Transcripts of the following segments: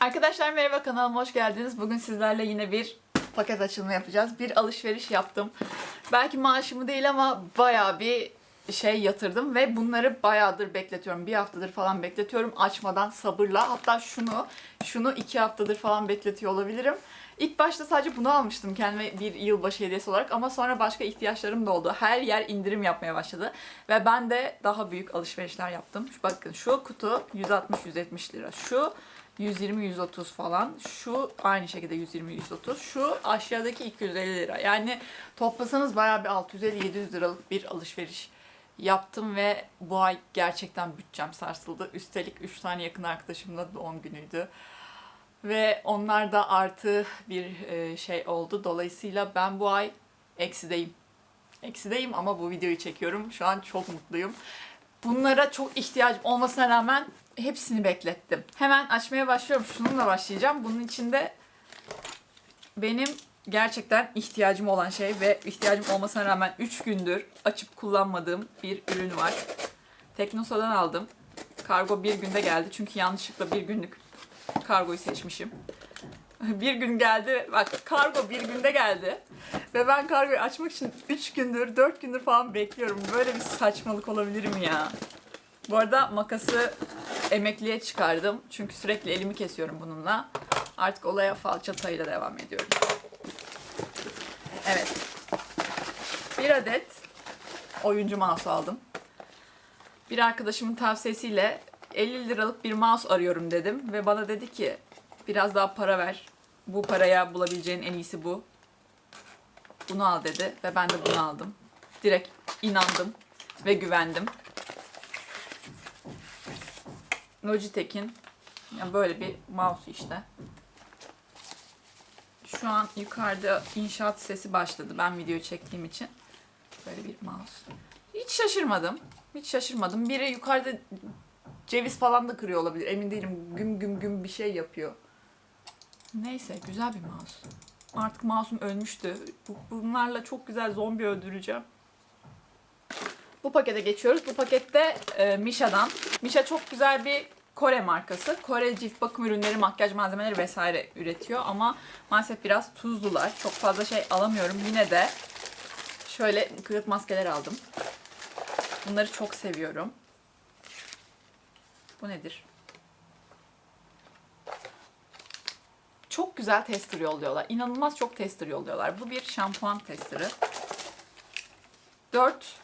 Arkadaşlar merhaba kanalıma hoş geldiniz. Bugün sizlerle yine bir paket açılımı yapacağız. Bir alışveriş yaptım. Belki maaşımı değil ama bayağı bir şey yatırdım ve bunları bayağıdır bekletiyorum. Bir haftadır falan bekletiyorum açmadan sabırla. Hatta şunu, şunu iki haftadır falan bekletiyor olabilirim. İlk başta sadece bunu almıştım kendime bir yılbaşı hediyesi olarak ama sonra başka ihtiyaçlarım da oldu. Her yer indirim yapmaya başladı ve ben de daha büyük alışverişler yaptım. Bakın şu kutu 160-170 lira. Şu 120-130 falan. Şu aynı şekilde 120-130. Şu aşağıdaki 250 lira. Yani toplasanız bayağı bir 650-700 liralık bir alışveriş yaptım ve bu ay gerçekten bütçem sarsıldı. Üstelik 3 tane yakın arkadaşımın da doğum günüydü. Ve onlar da artı bir e, şey oldu. Dolayısıyla ben bu ay eksideyim. Eksideyim ama bu videoyu çekiyorum. Şu an çok mutluyum. Bunlara çok ihtiyacım olmasına rağmen hepsini beklettim. Hemen açmaya başlıyorum. Şununla başlayacağım. Bunun içinde benim gerçekten ihtiyacım olan şey ve ihtiyacım olmasına rağmen 3 gündür açıp kullanmadığım bir ürün var. Teknosa'dan aldım. Kargo bir günde geldi. Çünkü yanlışlıkla bir günlük kargoyu seçmişim. Bir gün geldi. Bak kargo bir günde geldi. Ve ben kargoyu açmak için 3 gündür, 4 gündür falan bekliyorum. Böyle bir saçmalık olabilir mi ya? Bu arada makası emekliye çıkardım. Çünkü sürekli elimi kesiyorum bununla. Artık olaya falçatayla devam ediyorum. Evet. Bir adet oyuncu mouse aldım. Bir arkadaşımın tavsiyesiyle 50 liralık bir mouse arıyorum dedim. Ve bana dedi ki biraz daha para ver. Bu paraya bulabileceğin en iyisi bu. Bunu al dedi ve ben de bunu aldım. Direkt inandım ve güvendim. Logitech'in yani böyle bir mouse işte. Şu an yukarıda inşaat sesi başladı ben video çektiğim için. Böyle bir mouse. Hiç şaşırmadım. Hiç şaşırmadım. Biri yukarıda ceviz falan da kırıyor olabilir. Emin değilim. Güm güm güm bir şey yapıyor. Neyse güzel bir mouse. Artık mouse'um ölmüştü. Bu- Bunlarla çok güzel zombi öldüreceğim. Bu pakete geçiyoruz. Bu pakette e, Misha'dan. Misha çok güzel bir Kore markası. Kore cilt bakım ürünleri, makyaj malzemeleri vesaire üretiyor ama maalesef biraz tuzlular. Çok fazla şey alamıyorum. Yine de şöyle kırık maskeler aldım. Bunları çok seviyorum. Bu nedir? Çok güzel tester yolluyorlar. İnanılmaz çok tester yolluyorlar. Bu bir şampuan testeri. 4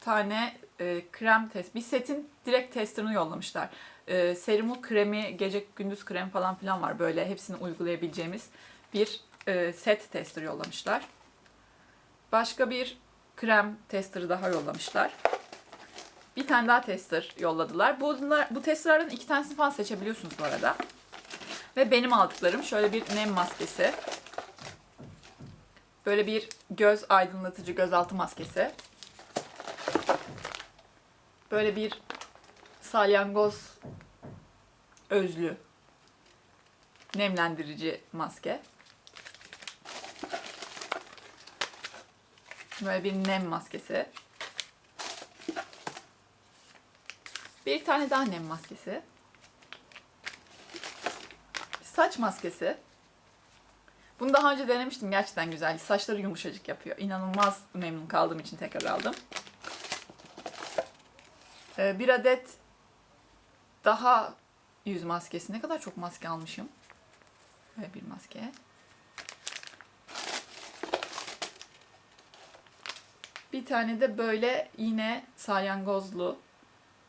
tane e, krem test. Bir setin direkt testerını yollamışlar. E, serumu, kremi, gece gündüz krem falan filan var. Böyle hepsini uygulayabileceğimiz bir e, set tester yollamışlar. Başka bir krem testerı daha yollamışlar. Bir tane daha tester yolladılar. Bunlar, bu testerlerden iki tanesini falan seçebiliyorsunuz bu arada. Ve benim aldıklarım şöyle bir nem maskesi. Böyle bir göz aydınlatıcı gözaltı maskesi. Böyle bir salyangoz özlü nemlendirici maske. Böyle bir nem maskesi. Bir tane daha nem maskesi. Saç maskesi. Bunu daha önce denemiştim. Gerçekten güzel. Saçları yumuşacık yapıyor. İnanılmaz memnun kaldığım için tekrar aldım. Ee, bir adet daha yüz maskesi. Ne kadar çok maske almışım. Böyle bir maske. Bir tane de böyle yine salyangozlu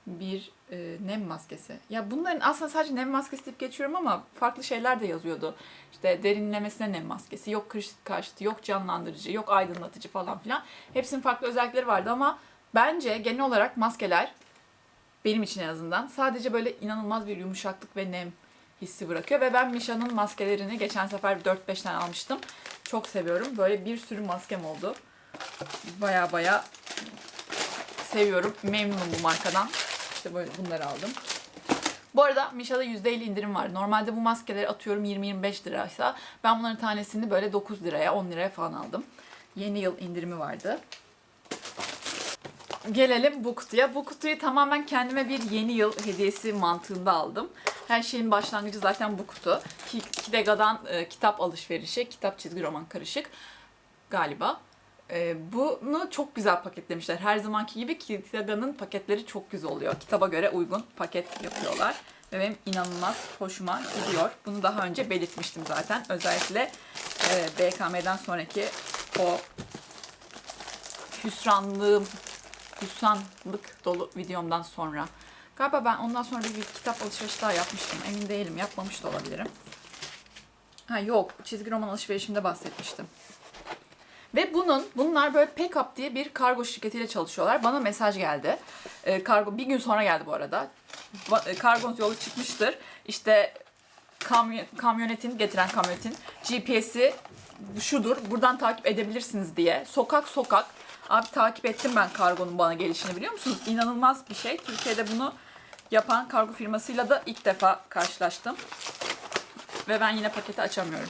bir e, nem maskesi. Ya bunların aslında sadece nem maskesi deyip geçiyorum ama farklı şeyler de yazıyordu. İşte derinlemesine nem maskesi, yok kırışık karşıtı, yok canlandırıcı, yok aydınlatıcı falan filan. Hepsinin farklı özellikleri vardı ama bence genel olarak maskeler benim için en azından sadece böyle inanılmaz bir yumuşaklık ve nem hissi bırakıyor. Ve ben Misha'nın maskelerini geçen sefer 4-5 tane almıştım. Çok seviyorum. Böyle bir sürü maskem oldu. Baya baya seviyorum. Memnunum bu markadan. İşte böyle bunları aldım. Bu arada Misha'da %50 indirim var. Normalde bu maskeleri atıyorum 20-25 liraysa ben bunların tanesini böyle 9 liraya 10 liraya falan aldım. Yeni yıl indirimi vardı. Gelelim bu kutuya. Bu kutuyu tamamen kendime bir yeni yıl hediyesi mantığında aldım. Her şeyin başlangıcı zaten bu kutu. Ki- Kidega'dan e, kitap alışverişi, kitap çizgi roman karışık galiba. E, bunu çok güzel paketlemişler. Her zamanki gibi Kidega'nın paketleri çok güzel oluyor. Kitaba göre uygun paket yapıyorlar. Ve benim inanılmaz hoşuma gidiyor. Bunu daha önce belirtmiştim zaten. Özellikle e, BKM'den sonraki o hüsranlığım, hüsranlık dolu videomdan sonra. Galiba ben ondan sonra bir kitap alışverişi daha yapmıştım. Emin değilim. Yapmamış da olabilirim. Ha yok. Çizgi roman alışverişimde bahsetmiştim. Ve bunun, bunlar böyle Pickup diye bir kargo şirketiyle çalışıyorlar. Bana mesaj geldi. Ee, kargo bir gün sonra geldi bu arada. E, Kargonuz yolu çıkmıştır. İşte kamyon, kamyonetin, getiren kamyonetin GPS'i şudur. Buradan takip edebilirsiniz diye. Sokak sokak. Abi takip ettim ben kargonun bana gelişini biliyor musunuz? İnanılmaz bir şey. Türkiye'de bunu yapan kargo firmasıyla da ilk defa karşılaştım. Ve ben yine paketi açamıyorum.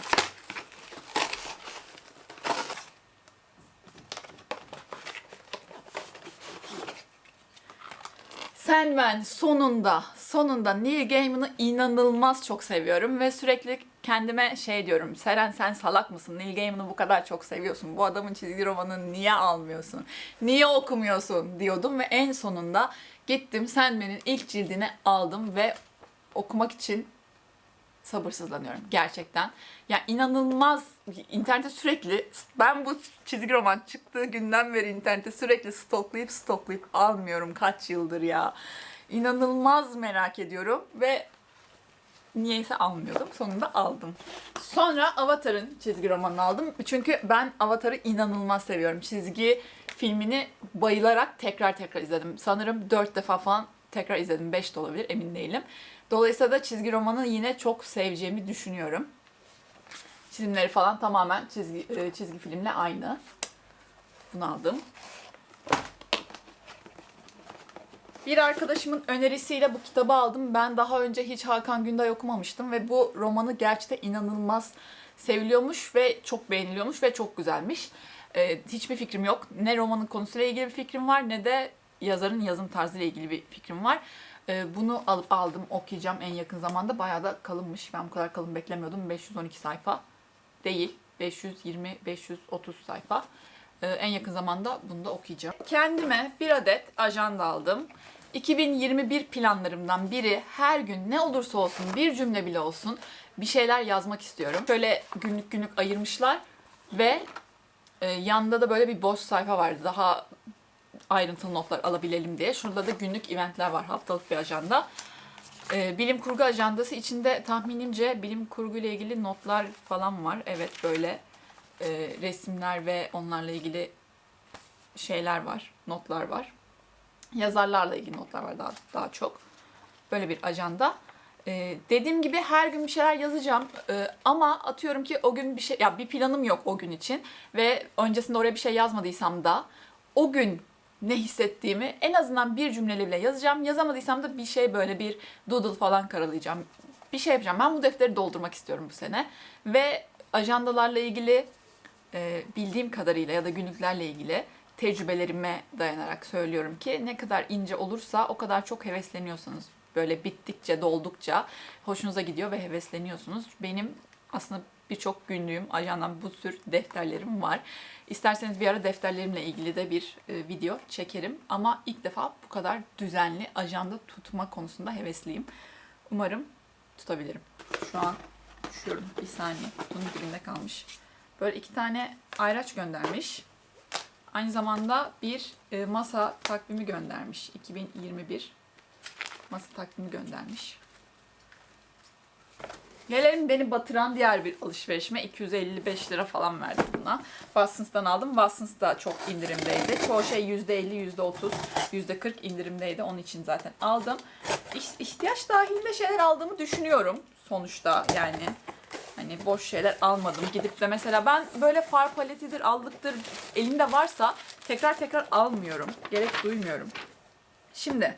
Sandman sonunda sonunda Neil Gaiman'ı inanılmaz çok seviyorum ve sürekli kendime şey diyorum. Seren sen salak mısın? Neil Gaiman'ı bu kadar çok seviyorsun. Bu adamın çizgi romanını niye almıyorsun? Niye okumuyorsun diyordum ve en sonunda gittim Sandman'in ilk cildini aldım ve okumak için sabırsızlanıyorum gerçekten. Ya inanılmaz internette sürekli ben bu çizgi roman çıktığı günden beri internette sürekli stoklayıp stoklayıp almıyorum kaç yıldır ya. İnanılmaz merak ediyorum ve niyeyse almıyordum. Sonunda aldım. Sonra Avatar'ın çizgi romanını aldım. Çünkü ben Avatar'ı inanılmaz seviyorum. Çizgi filmini bayılarak tekrar tekrar izledim. Sanırım 4 defa falan tekrar izledim. 5 de olabilir emin değilim. Dolayısıyla da çizgi romanı yine çok seveceğimi düşünüyorum. Çizimleri falan tamamen çizgi, e, çizgi filmle aynı. Bunu aldım. Bir arkadaşımın önerisiyle bu kitabı aldım. Ben daha önce hiç Hakan Günday okumamıştım ve bu romanı gerçekten inanılmaz seviliyormuş ve çok beğeniliyormuş ve çok güzelmiş. Ee, hiçbir fikrim yok. Ne romanın konusuyla ilgili bir fikrim var ne de yazarın yazım tarzıyla ilgili bir fikrim var. Ee, bunu alıp aldım, okuyacağım en yakın zamanda. Bayağı da kalınmış. Ben bu kadar kalın beklemiyordum. 512 sayfa değil. 520-530 sayfa. Ee, en yakın zamanda bunu da okuyacağım. Kendime bir adet ajanda aldım. 2021 planlarımdan biri her gün ne olursa olsun bir cümle bile olsun bir şeyler yazmak istiyorum. Şöyle günlük günlük ayırmışlar ve e, yanında da böyle bir boş sayfa vardı. Daha ayrıntılı notlar alabilelim diye. Şurada da günlük eventler var. Haftalık bir ajanda. Ee, bilim kurgu ajandası içinde tahminimce bilim kurgu ile ilgili notlar falan var. Evet böyle e, resimler ve onlarla ilgili şeyler var, notlar var. Yazarlarla ilgili notlar var daha, daha çok. Böyle bir ajanda. Ee, dediğim gibi her gün bir şeyler yazacağım Ee, ama atıyorum ki o gün bir şey ya bir planım yok o gün için ve öncesinde oraya bir şey yazmadıysam da o gün ne hissettiğimi en azından bir cümleyle bile yazacağım. Yazamadıysam da bir şey böyle bir doodle falan karalayacağım. Bir şey yapacağım. Ben bu defteri doldurmak istiyorum bu sene. Ve ajandalarla ilgili e, bildiğim kadarıyla ya da günlüklerle ilgili tecrübelerime dayanarak söylüyorum ki ne kadar ince olursa o kadar çok hevesleniyorsunuz. Böyle bittikçe, doldukça hoşunuza gidiyor ve hevesleniyorsunuz. Benim aslında birçok günlüğüm, ajandam bu tür defterlerim var. İsterseniz bir ara defterlerimle ilgili de bir e, video çekerim. Ama ilk defa bu kadar düzenli ajanda tutma konusunda hevesliyim. Umarım tutabilirim. Şu an düşüyorum. Bir saniye. Kutunun dibinde kalmış. Böyle iki tane ayraç göndermiş. Aynı zamanda bir e, masa takvimi göndermiş. 2021 masa takvimi göndermiş. Gelelim beni batıran diğer bir alışverişime. 255 lira falan verdim buna. Watsons'tan aldım. Watsons da çok indirimdeydi. Çoğu şey %50, %30, %40 indirimdeydi. Onun için zaten aldım. İh- ihtiyaç dahilinde şeyler aldığımı düşünüyorum sonuçta yani. Hani boş şeyler almadım. Gidip de mesela ben böyle far paletidir, allıktır elimde varsa tekrar tekrar almıyorum. Gerek duymuyorum. Şimdi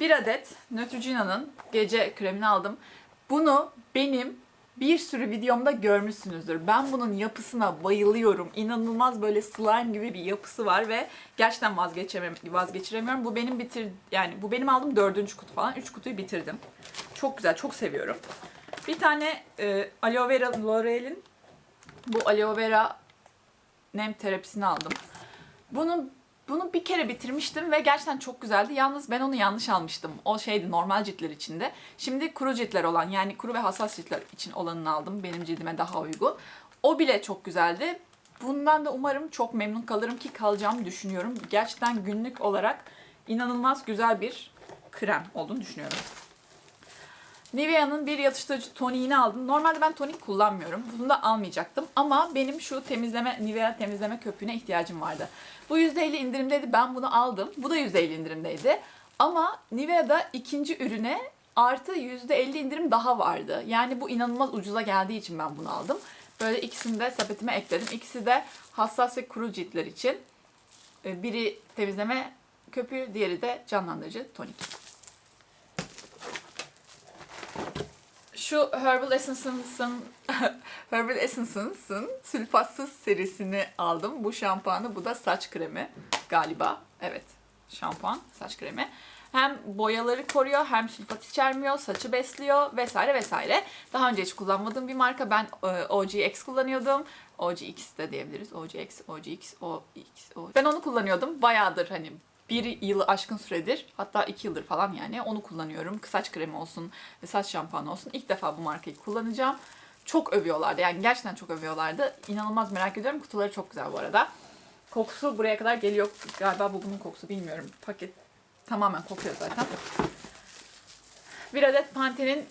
bir adet Neutrogena'nın gece kremini aldım. Bunu benim bir sürü videomda görmüşsünüzdür. Ben bunun yapısına bayılıyorum. İnanılmaz böyle slime gibi bir yapısı var ve gerçekten vazgeçemem, vazgeçiremiyorum. Bu benim bitir yani bu benim aldığım dördüncü kutu falan. Üç kutuyu bitirdim. Çok güzel, çok seviyorum. Bir tane e, aloe vera L'Oreal'in bu aloe vera nem terapisini aldım. Bunu bunu bir kere bitirmiştim ve gerçekten çok güzeldi. Yalnız ben onu yanlış almıştım. O şeydi normal ciltler içinde. Şimdi kuru ciltler olan yani kuru ve hassas ciltler için olanını aldım. Benim cildime daha uygun. O bile çok güzeldi. Bundan da umarım çok memnun kalırım ki kalacağımı düşünüyorum. Gerçekten günlük olarak inanılmaz güzel bir krem olduğunu düşünüyorum. Nivea'nın bir yatıştırıcı toniğini aldım. Normalde ben tonik kullanmıyorum. Bunu da almayacaktım. Ama benim şu temizleme, Nivea temizleme köpüğüne ihtiyacım vardı. Bu %50 indirimdeydi. Ben bunu aldım. Bu da %50 indirimdeydi. Ama Nivea'da ikinci ürüne artı %50 indirim daha vardı. Yani bu inanılmaz ucuza geldiği için ben bunu aldım. Böyle ikisini de sepetime ekledim. İkisi de hassas ve kuru ciltler için. Ee, Biri temizleme köpüğü, diğeri de canlandırıcı tonik. Şu Herbal Essence'ın Herbal Essence'ın sülfatsız serisini aldım. Bu şampuanı, bu da saç kremi galiba. Evet, şampuan, saç kremi. Hem boyaları koruyor, hem sülfat içermiyor, saçı besliyor vesaire vesaire. Daha önce hiç kullanmadığım bir marka. Ben e, OGX kullanıyordum. OGX de diyebiliriz. OGX, OGX, OX, O. Ben onu kullanıyordum. Bayağıdır hani bir yılı aşkın süredir hatta iki yıldır falan yani onu kullanıyorum. Saç kremi olsun saç şampuanı olsun. İlk defa bu markayı kullanacağım. Çok övüyorlardı yani gerçekten çok övüyorlardı. İnanılmaz merak ediyorum. Kutuları çok güzel bu arada. Kokusu buraya kadar geliyor. Galiba bu bunun kokusu bilmiyorum. Paket tamamen kokuyor zaten. Bir adet Pantene'in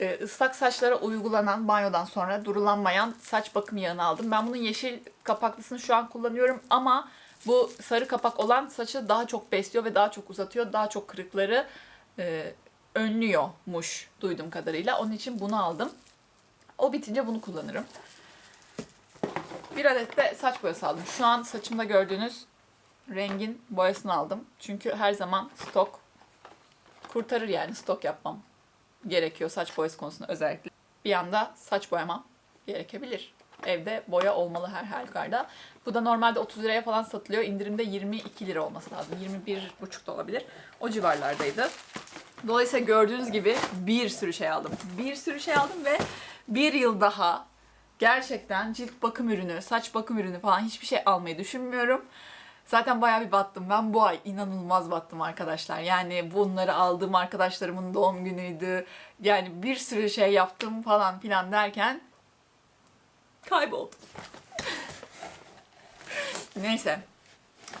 e, ıslak saçlara uygulanan banyodan sonra durulanmayan saç bakım yağını aldım. Ben bunun yeşil kapaklısını şu an kullanıyorum ama bu sarı kapak olan saçı daha çok besliyor ve daha çok uzatıyor. Daha çok kırıkları e, önlüyormuş duyduğum kadarıyla. Onun için bunu aldım. O bitince bunu kullanırım. Bir adet de saç boyası aldım. Şu an saçımda gördüğünüz rengin boyasını aldım. Çünkü her zaman stok kurtarır yani stok yapmam gerekiyor saç boyası konusunda özellikle. Bir anda saç boyamam gerekebilir. Evde boya olmalı her halükarda. Bu da normalde 30 liraya falan satılıyor. İndirimde 22 lira olması lazım. 21,5 da olabilir. O civarlardaydı. Dolayısıyla gördüğünüz gibi bir sürü şey aldım. Bir sürü şey aldım ve bir yıl daha gerçekten cilt bakım ürünü, saç bakım ürünü falan hiçbir şey almayı düşünmüyorum. Zaten bayağı bir battım. Ben bu ay inanılmaz battım arkadaşlar. Yani bunları aldığım arkadaşlarımın doğum günüydü. Yani bir sürü şey yaptım falan filan derken kayboldum. Neyse.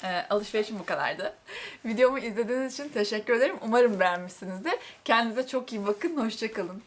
Ee, alışverişim bu kadardı. Videomu izlediğiniz için teşekkür ederim. Umarım beğenmişsinizdir. Kendinize çok iyi bakın. Hoşçakalın.